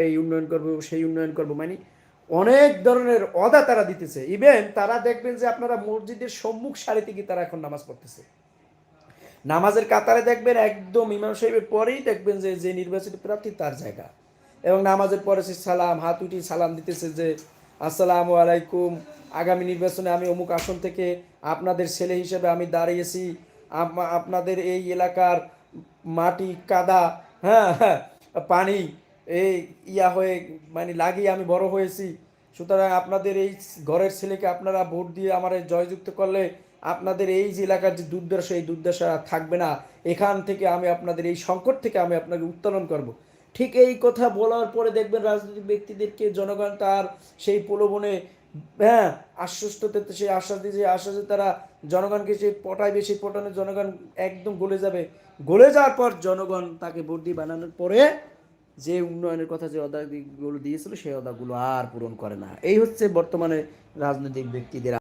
এই উন্নয়ন করব, সেই উন্নয়ন করব মানে অনেক ধরনের অদা তারা দিতেছে। ইভেন তারা দেখবেন যে আপনারা মসজিদের সম্মুখ সারিতে গিয়ে তারা এখন নামাজ পড়তেছে। নামাজের কাতারে দেখবেন একদম ইমাম সাহেবের পরেই দেখবেন যে যে নির্বাচিত প্রার্থী তার জায়গা। এবং নামাজের পরে সে সালাম, হাত উঠি সালাম দিতেছে যে, আসসালামু আলাইকুম, আগামী নির্বাচনে আমি অমুক আসন থেকে আপনাদের ছেলে হিসেবে আমি দাঁড়িয়েছি। আপ- আপনাদের এই এলাকার মাটি, কাদা হ্যাঁ হ্যাঁ পানি এই ইয়া হয়ে মানে লাগিয়ে আমি বড় হয়েছি। সুতরাং আপনাদের এই ঘরের ছেলেকে আপনারা ভোট দিয়ে আমার জয়যুক্ত করলে আপনাদের এই যে এলাকার যে দুর্দশা, এই দুর্দশা থাকবে না। এখান থেকে আমি আপনাদের, এই সংকট থেকে আমি আপনাকে উত্তোলন করব। ঠিক এই কথা বলার পরে দেখবেন রাজনৈতিক ব্যক্তিদেরকে জনগণ তার সেই প্রলোভনে হ্যাঁ আশ্বস্ত করতে সেই আশ্বাস দিয়ে যে আশ্বাসে তারা জনগণকে সেই পটাইবে, সেই পটানো জনগণ একদম গলে যাবে। গলে যাওয়ার পর জনগণ তাকে ভোট দিয়ে বানানোর পরে যে উন্নয়নের কথা যে অদাগুলো দিয়েছিল, সেই অদাগুলো আর পূরণ করে না। এই হচ্ছে বর্তমানে রাজনৈতিক ব্যক্তিদের